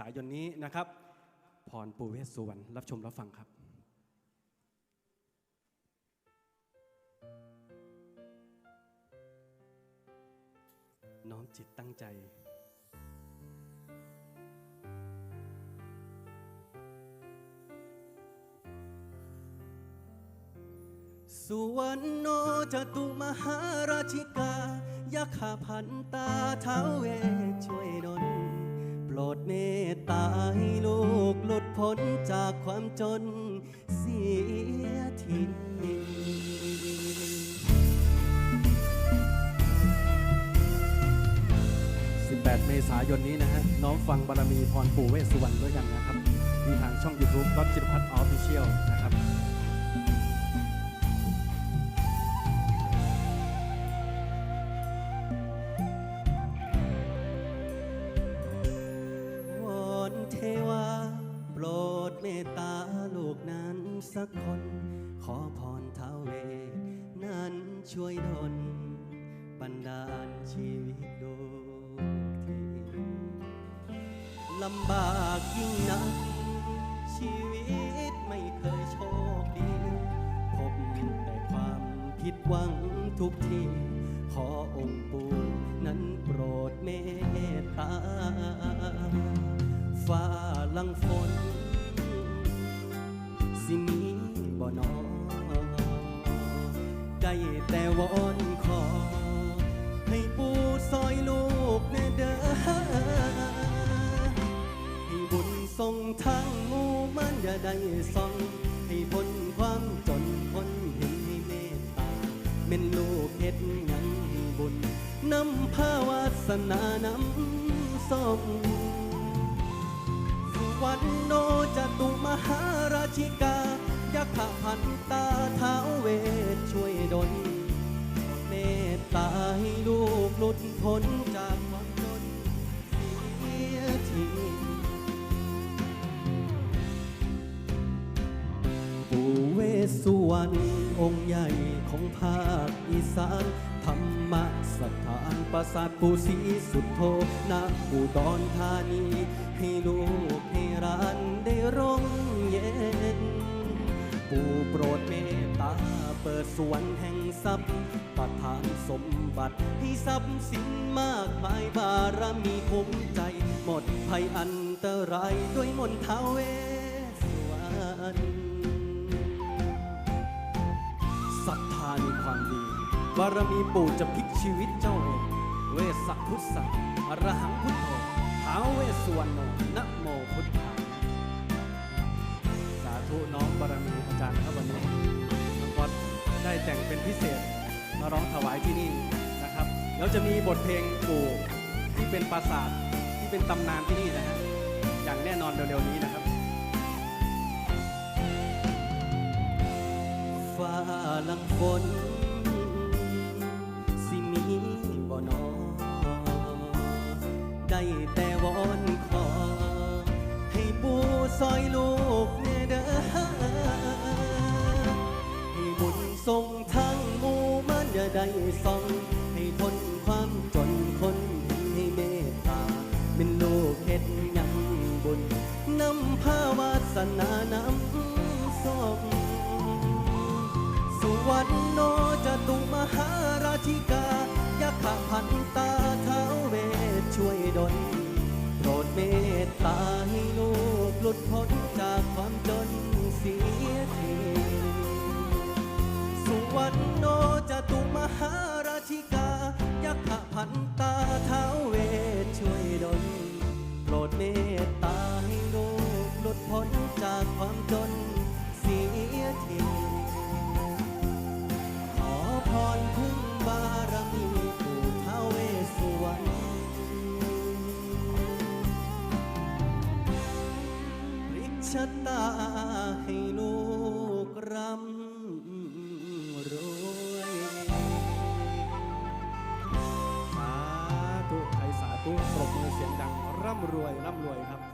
ษายนนี้นะครับ พรปูเวศสุวรรณรับชมรับฟังครับน้อมจิตตั้งใจ สุวรรณโนจตุมหาราชิกายักขาพันตาเท้าเว ตาให้ลูกหลุดพ้นจากความจนเสียที18 เมษายนนี้นะฮะ น้องฟังบารมีพรปู่เวสสุวรรณด้วยกันนะครับ มีทางช่อง YouTube รถจิตรพัฒน์ออฟฟิเชียลนะครับ นั้นสักคน ขอพรเท้าวเวทนั้นช่วยดลบันดาลชีวิตลูกทีลำบากยิ่งนัก ชีวิตไม่เคยโชคดี พบแต่ความผิดหวังทุกที ขอองค์ปู่นั้นโปรดเมตตา ฟ้าลังฝน สิมีบ่นอได้แต่วอนขอ ให้ปู่ซอยลูกแน่เด้อให้บุญทรงทางมูมันอย่าได้ส่องให้พ้นความจนพ้นเห็นให้เมตตาเม่นลูกเฮ็ดยังให้บุญนำพาวาสนานำส่งสุวรรณโน ตุมหาราชิกายักขพันตาเท้าเวทช่วยดลเมตตาให้ลูกหลุดพ้นจากความจนเสียทีปู่เวสสุวรรณองค์ใหญ่ของภาคอีสานธรรม สถานปราสาทปู่ศีสุดโทณอุดรธานี ให้ลูกให้ร้านได้ร่มเย็น ปู่โปรดเมตตาเปิดสวนแห่งทรัพย์ประทานสมบัติให้ทรัพย์สินมากมายบารมีคุ้มใจ หมดภัยอันตรายด้วยมนทาวเวสวรรณศรัทธาในความดี บารมีปู่จะพลิกชีวิตเจ้าเองเวสสักพุทธะอรหังพุทโธท้าวเวสสวรรณโนนะโมพุทธาสาธุน้องบารมีอาจารย์ครับวันนี้น้องก๊อตได้แต่งเป็นพิเศษมาร้องถวายที่นี่นะครับแล้วจะมีบทเพลงปู่ที่เป็นปราสาทที่เป็นตำนานที่นี่นะฮะอย่างแน่นอนเร็วๆนี้นะครับฟ้าหลังฝน ได้แต่วอนขอ ให้ปู่ซอยลูกแน่เด้อให้บุญทรงทั้งหมู่มันอย่าได้ส่อง ให้พ้นความจนคนให้เมตตาเป็นลูกเฮ็ดยังบุญนำพาวาสนานำส่งสุวรรณโนจตุมหาราชิกายักขพันตา ตาให้ลูกหลุดพ้น ชะตาให้ลูกร่ำรวยสาธุใครสาธุปรบมือเสียงดัง ร่ำรวย ร่ำรวยครับ